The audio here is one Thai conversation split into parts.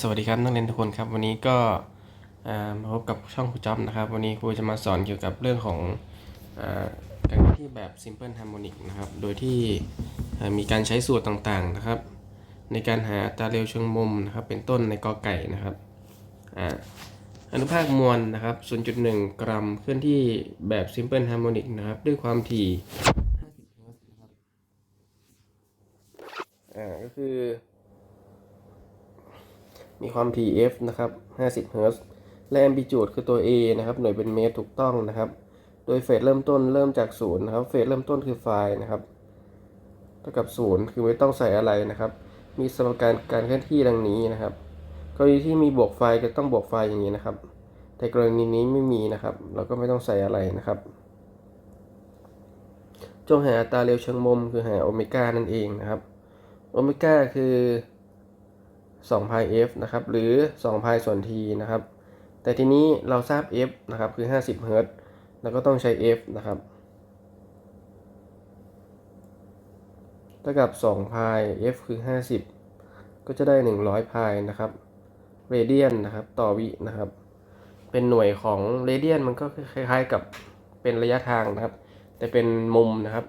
สวัสดีครับนักเรียนทุกคนครับวันนี้ก็มาพบกับช่องครูจ๊อบนะครับ วันนี้ครูจะมาสอนเกี่ยวกับเรื่องของอการที่แบบ simple harmonic นะครับ โดยที่มีการใช้สูตรต่างๆนะครับ ในการหาอัตราเร็วเชิงมุมนะครับ เป็นต้นในกอไก่นะครับออนุภาคมวลนะครับ 0.1 กรัมเคลื่อนที่แบบ simple harmonic นะครับ ด้วยความถี่50เฮิร์ตซ์นะครับก็คือ มีความถี่ f นะครับ50เฮิรตซ์และ amplitude คือตัว a นะครับ หน่วยเป็นเมตรถูกต้องนะครับ โดยเฟสเริ่มต้นเริ่มจากศูนย์นะครับ เฟสเริ่มต้นคือไฟล์นะครับ เท่ากับศูนย์คือไม่ต้องใส่อะไรนะครับ มีสมการการเคลื่อนที่ดังนี้นะครับ กรณีที่มีบวกไฟก็ต้องบวกไฟอย่างนี้นะครับ แต่กรณีนี้ไม่มีนะครับ เราก็ไม่ต้องใส่อะไรนะครับจงหาอัตราเร็วเชิงมุมคือหาโอเมก้านั่นเองนะครับ โอเมก้าคือ 2 pi f นะครับ หรือ 2 pi ส่วน t นะครับ แต่ทีนี้เราทราบ f นะครับ คือ 50 เฮิรตซ์เราก็ต้องใช้ f นะครับเท่ากับ2 pi f คือ 50 ก็จะได้ 100 pi นะครับ เรเดียนนะครับ ต่อวินะครับ เป็นหน่วยของเรเดียนมันก็คล้ายๆกับเป็นระยะทางนะครับ แต่เป็นมุมนะครับ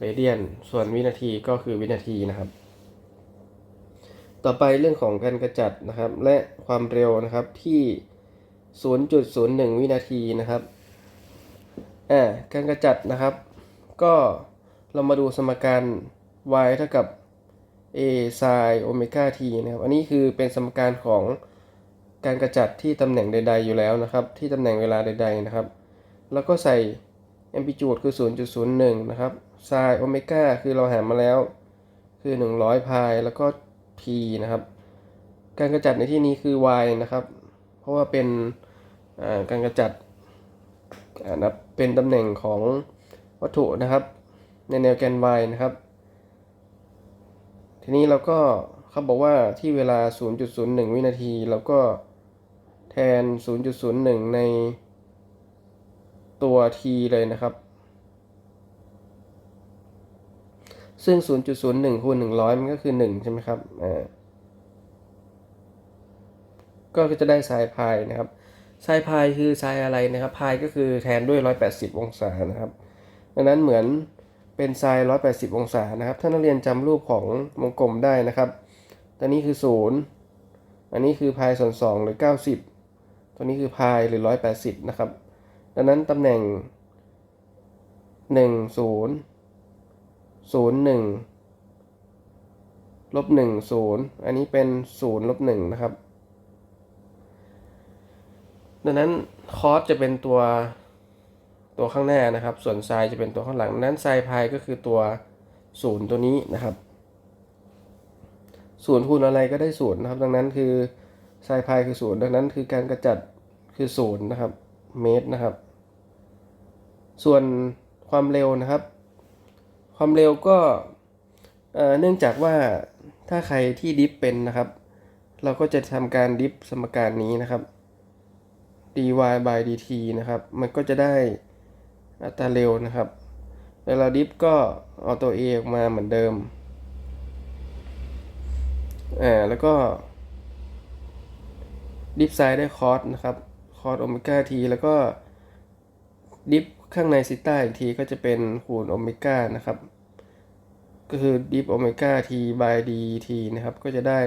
เรเดียน ส่วนวินาทีก็คือวินาทีนะครับ ต่อไปเรื่องของการกระจัดนะครับ และความเร็วนะครับที่ 0.01 วินาทีนะครับอ่าการกระจัดนะครับ ก็เรามาดูสมการ y เท่ากับ a sin โอเมก้า t นะครับ อันนี้คือเป็นสมการของการกระจัดที่ตำแหน่งใด ๆ อยู่แล้วนะครับ ที่ตำแหน่งเวลาใด ๆ นะครับ แล้วก็ใส่ amplitude คือ 0.01 นะครับ sin โอเมก้าคือเราหามาแล้ว คือ 100 พาย แล้วก็ p นะครับ การกระจัดในที่นี้คือ y นะครับ เพราะว่าเป็นการกระจัดนับเป็นตำแหน่งของวัตถุนะครับ ในแนวแกน y นะครับ ทีนี้เราก็เขาบอกว่าที่เวลา 0.01 วินาทีเราก็แทน 0.01 ในตัว t เลยนะครับ ซึ่ง 0.01คูณ100 มันก็คือ 1 ใช่ไหมครับอ่าก็จะได้ไซน์พายนะครับไซน์พายคือไซน์อะไรนะครับพายก็คือแทนด้วย 180 องศานะครับ ดังนั้นเหมือนเป็นไซน์180 องศานะครับถ้านักเรียนจำรูปของวงกลมได้นะครับ ตัวนี้คือ 0 อันนี้คือพายส่วน 2 หรือ 90 ตัวนี้คือพายหรือ 180 นะครับ ดังนั้นตำแหน่ง 1 0 ศูนย์หนึ่งลบหนึ่งศูนย์อันนี้เป็นศูนย์ลบหนึ่งนะครับ ดังนั้นคอสจะเป็นตัวตัวข้างหน้านะครับ ส่วนไซน์จะเป็นตัวข้างหลังดังนั้นไซน์พายก็คือตัวศูนย์ตัวนี้นะครับศูนย์คูณอะไรก็ได้ศูนย์นะครับ ดังนั้นคือไซน์พายคือศูนย์ดังนั้นคือการกระจัดคือศูนย์นะครับ เมตรนะครับ ส่วนความเร็วนะครับ ความเร็วก็เนื่องจากว่าถ้าใครที่ดิฟเป็นนะครับ เราก็จะทำการดิฟสมการนี้นะครับ dy by dt นะครับ มันก็จะได้อัตราเร็วนะครับเวลาดิฟก็เอาตัว a ออกมาเหมือนเดิมอ่าแล้วก็ดิฟไซด์ได้คอสนะครับ คอสโอเมก้าทีแล้วก็ดิฟ ข้างในซิต้าอีกทีก็จะเป็นคูณโอเมก้านะครับ ก็คือดิฟโอเมก้าทีบายดีทีนะครับ ก็จะได้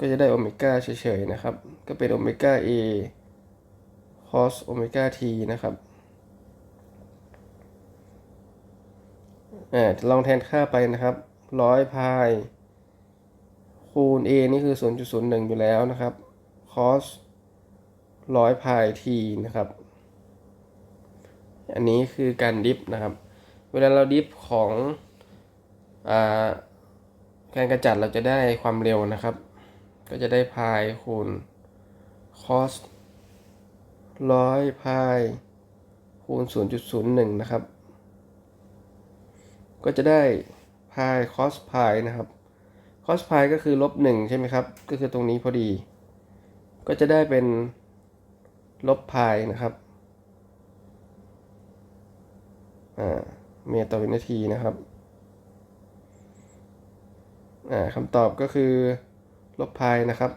ก็จะได้โอเมก้าเฉยๆนะครับ ก็เป็นโอเมก้า a cos โอเมก้า t นะครับอ่าลองแทนค่าไปนะครับร้อยพายคูณ a นี่คือ 0.01 อยู่แล้วนะครับ cos ร้อยพาย t นะครับ อันนี้คือการดิฟนะครับ เวลาเราดิฟของอการกระจัดเราจะได้ความเร็วนะครับ ก็จะได้พายคูณ cos ร้อยพายคูณ 0.01 นะครับ ก็จะได้พาย cos พายนะครับ cos พายก็คือลบ1ใช่ไหมครับ ก็คือตรงนี้พอดี ก็จะได้เป็น ลบพายนะครับเมตรต่อวินาทีนะครับคำตอบก็คือลบพายนะครับ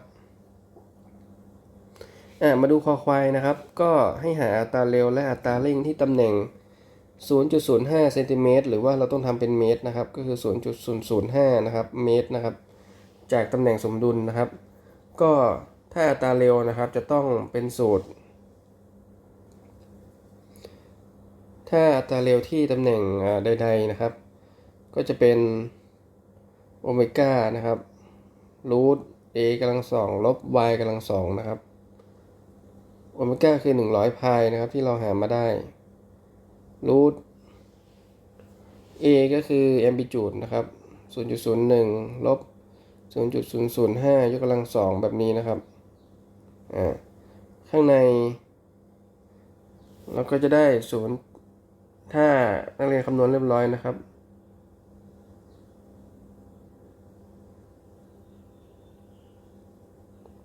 มาดูคอควายนะครับ ก็ให้หาอัตราเร็วและอัตราเร่งที่ตำแหน่ง 0.05เซนติเมตรหรือว่าเราต้องทำเป็นเมตรนะครับ ก็คือ 0.005 นะครับ เมตรนะครับ จากตำแหน่งสมดุลนะครับ ก็ถ้าอัตราเร็วนะครับจะต้องเป็นสูตร ถ้าอัตราเร็วที่ตำแหน่งใดๆนะครับ ก็จะเป็นโอเมก้านะครับรูท a กำลังสองลบ y กำลังสองนะครับโอเมก้าคือ 100พายนะครับที่เราหามาได้รูท a ก็คือ amplitude นะครับ 0.01 ลบ 0.005 ยกกำลังสองแบบนี้นะครับอ่าข้างใน เราก็จะได้ศูนย์ ถ้านักเรียนคำนวณเรียบร้อยนะครับ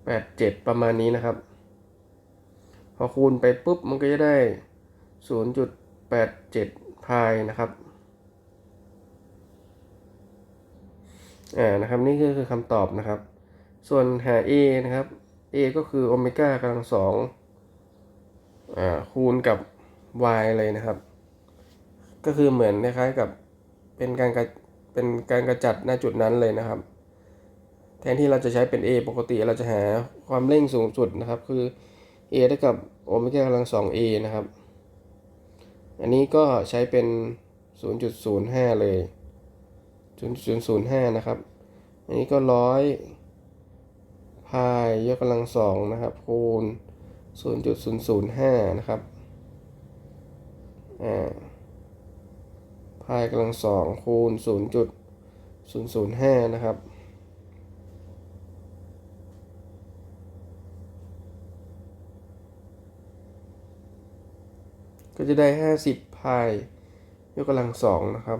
แปดเจ็ดประมาณนี้นะครับ พอคูณไปปุ๊บมันก็จะได้ศูนย์จุดแปดเจ็ดพายนะครับ อ่า นะครับ นี่คือคือคำตอบนะครับ ส่วนหา a นะครับ a ก็คือโอเมก้ากำลังสองอ่า คูณกับ y เลยนะครับ ก็คือเหมือนคล้ายๆกับเป็นการกระเป็นการกระจัดหน้าจุดนั้นเลยนะครับ แทนที่เราจะใช้เป็น a ปกติเราจะหาความเร่งสูงสุดนะครับ คือ a เท่ากับโอเมก้ากำลังสอง a นะครับ อันนี้ก็ใช้เป็น 0.05 เลย 0.005 นะครับ อันนี้ก็ร้อยพายยกกำลังสองนะครับ คูณ 0.005 นะครับ อ่า พายกำลังสองคูณ0.005นะครับ ก็จะได้50พายยกกำลังสองนะครับ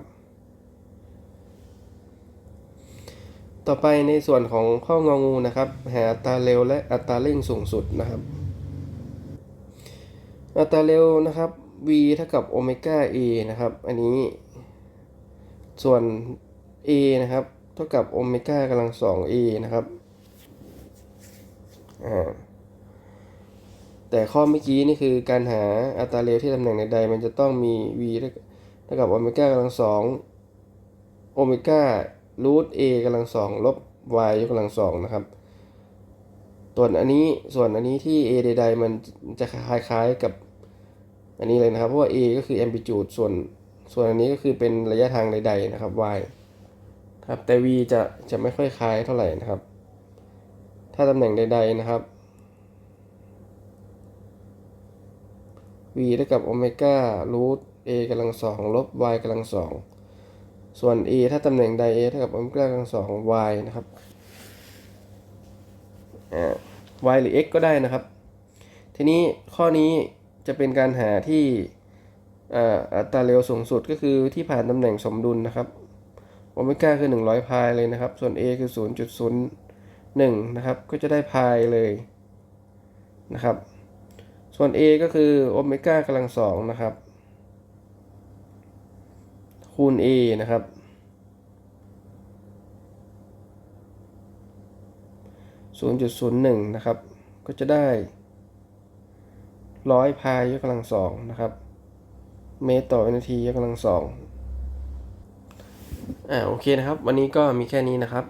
ต่อไปในส่วนของข้ององูนะครับ หาอัตราเร็วและอัตราเร่งสูงสุดนะครับ อัตราเร็วนะครับ v เท่ากับโอเมก้า a นะครับ อันนี้ ส่วน a นะครับ เท่ากับโอเมก้ากำลังสอง a นะครับ อ่า แต่ข้อเมื่อกี้นี่คือการหาอัตราเร็วที่ตำแหน่งใดๆมันจะต้องมี v เท่ากับโอเมก้ากำลังสองโอเมก้ารูท a กำลังสองลบ y ยกกำลังสองนะครับส่วนอันนี้ส่วนอันนี้ที่ a ใดๆมันจะคล้ายๆกับ อันนี้เลยนะครับเพราะว่า a ก็คือ amplitude ส่วนส่วนอันนี้ก็คือเป็นระยะทางใด ๆ นะครับ y ครับแต่ v จะจะไม่ค่อยคล้ายเท่าไหร่นะครับ ถ้าตำแหน่งใด ๆนะครับ v เท่ากับโอเมก้ารูท a กำลังสองลบ y กำลังสองส่วน a ถ้าตำแหน่งใด a เท่ากับโอเมก้ากำลังสอง y นะครับอ่า y หรือ x ก็ได้นะครับ ทีนี้ข้อนี้ จะเป็นการหาที่อัตราเร็วสูงสุดก็คือที่ผ่านตำแหน่งสมดุลนะครับโอเมก้าคือ 100 พายเลยนะครับ ส่วน a คือ 0.01 นะครับ ก็จะได้พายเลยนะครับ ส่วน a ก็คือโอเมก้ากำลังสองนะครับ คูณ a นะครับ 0.01 นะครับ ก็จะได้ ร้อยพายยกกำลังสองนะครับ เมตรต่อวินาทียกกำลังสองอ่าโอเคนะครับ วันนี้ก็มีแค่นี้นะครับ